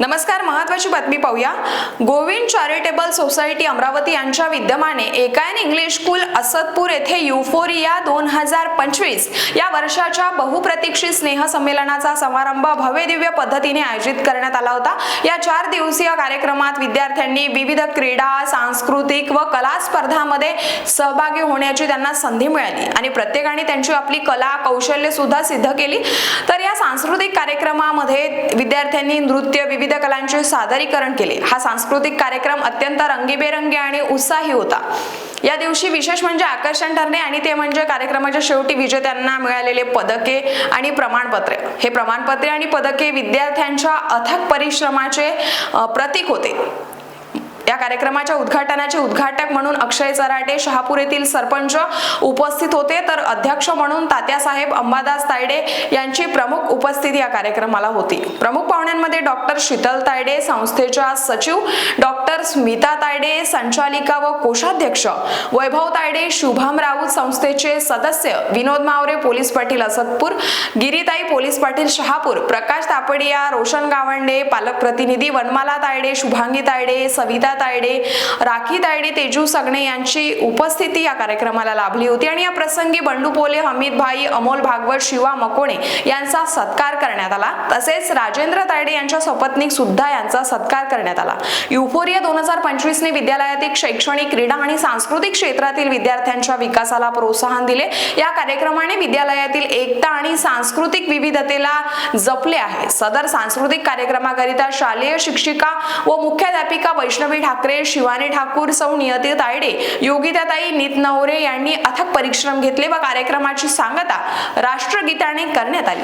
नमस्कार महत्वाची बातमी पाहूया. गोविंद चॅरिटेबल सोसायटी अमरावती यांच्या विद्यमाने एकायन इंग्लिश स्कूल असदपूर येथे युफोरिया दोन हजार पंचवीस या वर्षाच्या बहुप्रतीक्षित स्नेहसंमेलनाचा समारंभ भव्यदिव्य पद्धतीने आयोजित करण्यात आला होता. या चार दिवसीय कार्यक्रमात विद्यार्थ्यांनी विविध क्रीडा सांस्कृतिक व कला स्पर्धामध्ये सहभागी होण्याची त्यांना संधी मिळाली आणि प्रत्येकाने त्यांची आपली कला कौशल्य सुद्धा सिद्ध केली. तर या सांस्कृतिक कार्यक्रमामध्ये विद्यार्थ्यांनी नृत्य विविध कलांचे सादरीकरण केले. हा सांस्कृतिक कार्यक्रम अत्यंत रंगीबेरंगी आणि उत्साही होता. या दिवशी विशेष म्हणजे आकर्षण ठरणे आणि ते म्हणजे कार्यक्रमाच्या शेवटी विजेत्यांना मिळालेले पदके आणि प्रमाणपत्रे. हे प्रमाणपत्रे आणि पदके विद्यार्थ्यांच्या अथक परिश्रमाचे प्रतीक होते. कार्यक्रमाच्या उद्घाटनाचे उद्घाटक म्हणून अक्षय चराटे शहापूर येथील सरपंच उपस्थित होते. तर अध्यक्ष म्हणून तात्यासाहेब अंबादास तायडे यांची प्रमुख उपस्थिती या कार्यक्रमाला होती. प्रमुख पाहुण्यांमध्ये डॉक्टर शीतल तायडे संस्थेच्या सचिव डॉक्टर स्मिता तायडे संचालिका व कोषाध्यक्ष वैभव तायडे शुभम राऊत संस्थेचे सदस्य विनोद मावरे पोलीस पाटील असतपूर गिरीताई पोलीस पाटील शहापूर प्रकाश तापडिया रोशन गावंडे पालक प्रतिनिधी वनमाला तायडे शुभांगी तायडे सविता तायडे राखी तायडे तेजू सगणे यांची उपस्थिती या कार्यक्रमाला लाभली होती. आणि या प्रसंगी बंडू पोले हमीद भाई अमोल भागवत शिवा मकोणे यांचा सत्कार करण्यात आला. तसेच राजेंद्र तायडे यांच्या सपत्नीक सुद्धा यांचा सत्कार करण्यात आला. युफोरिया दोन हजार पंचवीसने विद्यालयातील शैक्षणिक क्रीडा आणि सांस्कृतिक क्षेत्रातील विद्यार्थ्यांच्या विकासाला प्रोत्साहन दिले. या कार्यक्रमाने विद्यालयातील एकता आणि सांस्कृतिक विविधतेला जपले आहे. सदर सांस्कृतिक कार्यक्रमाकरिता शालेय शिक्षिका व मुख्याध्यापिका वैष्णवी ठाकरे ठाकरे शिवानी ठाकूर सौ नियती तायडे योगिताताई नीत नवरे यांनी अथक परिश्रम घेतले व कार्यक्रमाची सांगता राष्ट्रगीताने करण्यात आली.